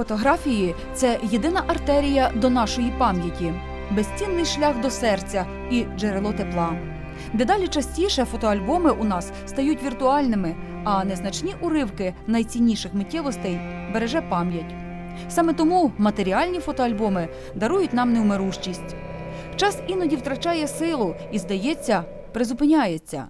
Фотографії це єдина артерія до нашої пам'яті, безцінний шлях до серця і джерело тепла. Дедалі частіше фотоальбоми у нас стають віртуальними, а незначні уривки найцінніших миттєвостей береже пам'ять. Саме тому матеріальні фотоальбоми дарують нам неумирущість. Час іноді втрачає силу і, здається, призупиняється.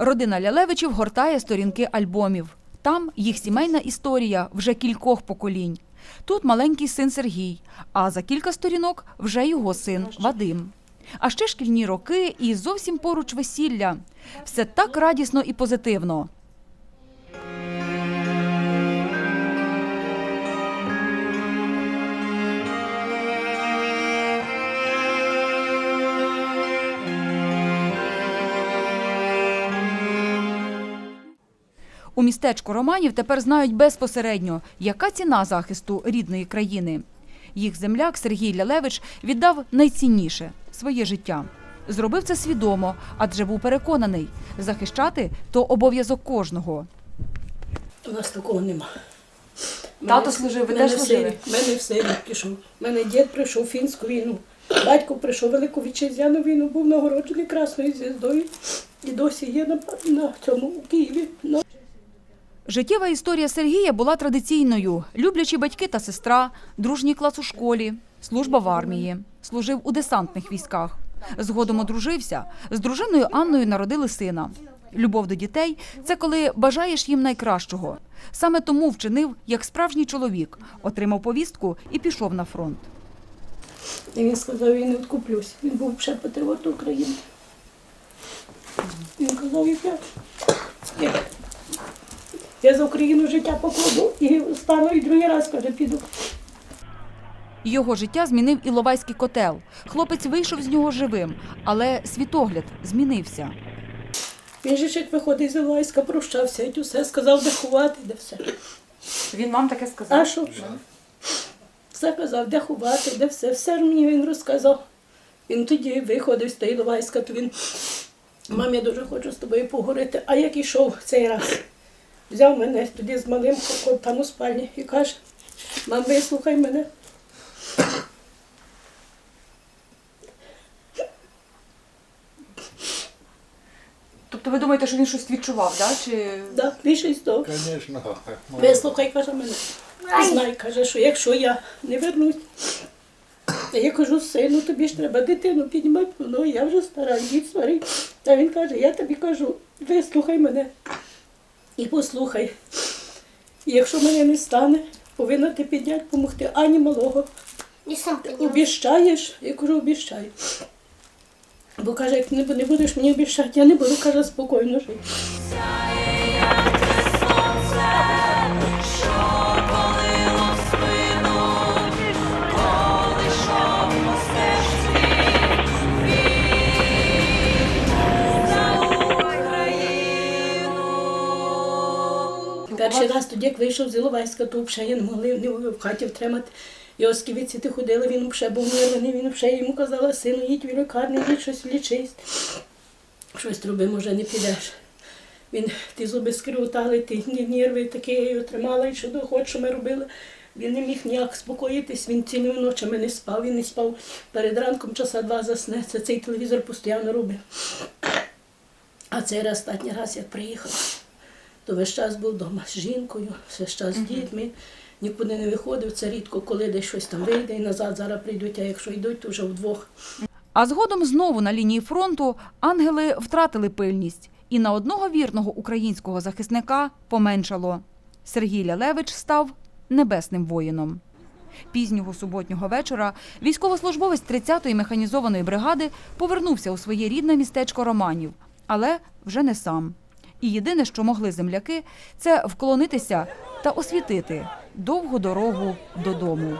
Родина Лялевичів гортає сторінки альбомів. Там їх сімейна історія вже кількох поколінь. Тут маленький син Сергій, а за кілька сторінок вже його син Вадим. А ще шкільні роки і зовсім поруч весілля. Все так радісно і позитивно. У містечку Романів тепер знають безпосередньо, яка ціна захисту рідної країни. Їх земляк Сергій Лялевич віддав найцінніше своє життя. Зробив це свідомо, адже був переконаний, захищати то обов'язок кожного. У нас такого нема. Тато служив, ви теж служили? селі- мене в селі пішов. У мене дід прийшов фінську війну. Батько прийшов Велику Вітчизняну війну, був нагороджений Красною звіздою. І досі є на, на цьому у Києві. Життєва історія Сергія була традиційною: люблячі батьки та сестра, дружній клас у школі, служба в армії, служив у десантних військах. Згодом одружився. З дружиною Анною народили сина. Любов до дітей це коли бажаєш їм найкращого. Саме тому вчинив як справжній чоловік, отримав повістку і пішов на фронт. і він сказав, я не відкуплюсь. Він був ще патріот України. Він казав, як я, я, за Україну життя покладу і стану і другий раз, каже, піду. Його життя змінив Іловайський котел. Хлопець вийшов з нього живим, але світогляд змінився. Він же як виходить з Іловайська, прощався, і усе сказав, де ховати, де все. Він вам таке сказав? А що? Все казав, де ховати, де все. Все ж мені він розказав. Він тоді виходив з Іловайська, то він, мам, я дуже хочу з тобою поговорити. А як ішов цей раз, взяв мене тоді з малим там у спальні і каже, мам, вислухай мене. Тобто ви думаєте, що він щось відчував, да? Чи Да, більше з того. Конечно, Вислухай, каже мене. Знай, каже, що якщо я не вернусь, я кажу, сину, тобі ж треба дитину піднімати, ну я вже стара, дід старий. Та він каже, я тобі кажу, вислухай мене і послухай. Якщо мене не стане, повинна ти підняти, допомогти ані малого. І сам підняв. Обіщаєш? Я кажу, обіщаю. Бо каже, як не не будеш мені обіщати, я не буду, каже, спокійно жити. Тоді, як вийшов з Іловайська, то взагалі не могли не в хаті втримати. Його сківиці ходили, він взагалі був нервний, він взагалі йому казала, сину, їдь в лікарню, їдь щось лічись. Щось роби, може, не підеш. Він ті зуби скрутали, ті нерви такі я його і що хоч, що ми робили. Він не міг ніяк спокоїтись, він цілими ночами не спав, він не спав. Перед ранком часа два засне, це цей телевізор постійно робив. А цей раз, останній раз, як приїхав, то весь час був вдома з жінкою, весь час з дітьми, нікуди не виходив. Це рідко, коли десь щось там вийде і назад зараз прийдуть, а якщо йдуть, то вже вдвох. А згодом знову на лінії фронту ангели втратили пильність, і на одного вірного українського захисника поменшало. Сергій Лялевич став небесним воїном. Пізнього суботнього вечора військовослужбовець 30-ї механізованої бригади повернувся у своє рідне містечко Романів, але вже не сам. І єдине, що могли земляки, це вклонитися та освітити довгу дорогу додому.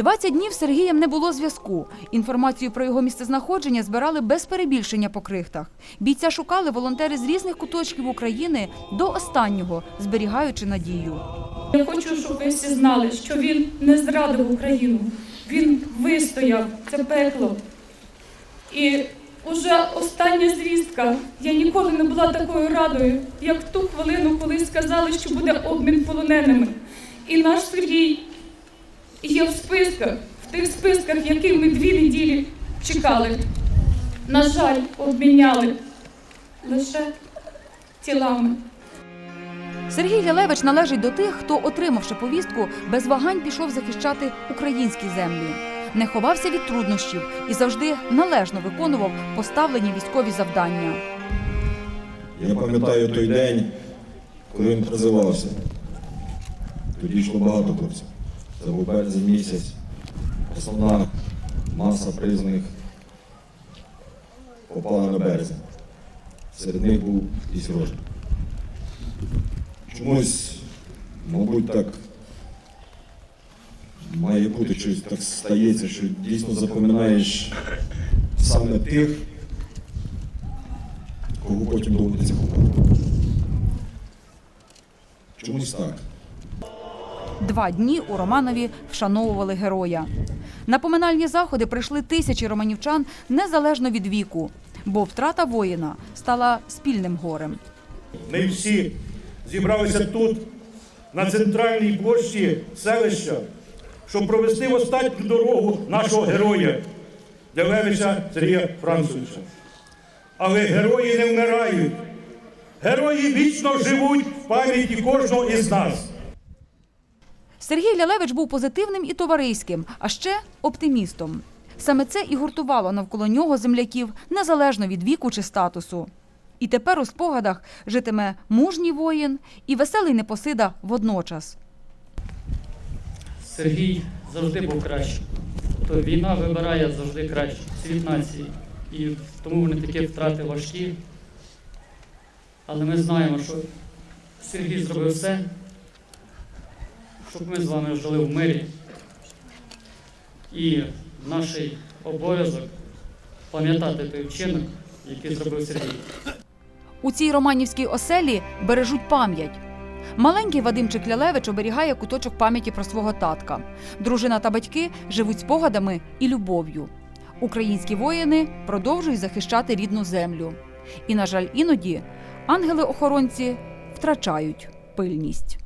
20 днів Сергієм не було зв'язку. Інформацію про його місцезнаходження збирали без перебільшення по крихтах. Бійця шукали волонтери з різних куточків України до останнього, зберігаючи надію. Я хочу, щоб ви всі знали, що він не зрадив Україну. Він вистояв це пекло. І уже остання звістка. Я ніколи не була такою радою, як в ту хвилину, коли сказали, що буде обмін полоненими. І наш Сергій є в списках, в тих списках, які ми дві неділі чекали. На жаль, обміняли лише тілами. Сергій Лялевич належить до тих, хто, отримавши повістку, без вагань пішов захищати українські землі. Не ховався від труднощів і завжди належно виконував поставлені військові завдання. Я пам'ятаю той день, коли він призивався. Тоді йшло багато хлопців. Це був березень місяць. Основна маса призваних попала на березень. Серед них був і Сірожа. Чомусь, мабуть, так має бути щось так стається, що дійсно запам'ятаєш саме тих, кого потім доводиться ховати. Чомусь так. Два дні у Романові вшановували героя. На поминальні заходи прийшли тисячі романівчан незалежно від віку, бо втрата воїна стала спільним горем. Ми всі зібралися тут, на центральній площі селища, щоб провести в останню дорогу нашого героя Левича Сергія Францовича. Але герої не вмирають. Герої вічно живуть в пам'яті кожного із нас. Сергій Лялевич був позитивним і товариським, а ще оптимістом. Саме це і гуртувало навколо нього земляків незалежно від віку чи статусу. І тепер у спогадах житиме мужній воїн і веселий непосида водночас. Сергій завжди був кращим. То війна вибирає завжди краще, світ нації. І тому вони такі втрати важкі. Але ми знаємо, що Сергій зробив все, щоб ми з вами жили в мирі. І наш обов'язок пам'ятати той вчинок, який зробив Сергій. У цій романівській оселі бережуть пам'ять. Маленький Вадимчик Лялевич оберігає куточок пам'яті про свого татка. Дружина та батьки живуть спогадами і любов'ю. Українські воїни продовжують захищати рідну землю. І, на жаль, іноді ангели-охоронці втрачають пильність.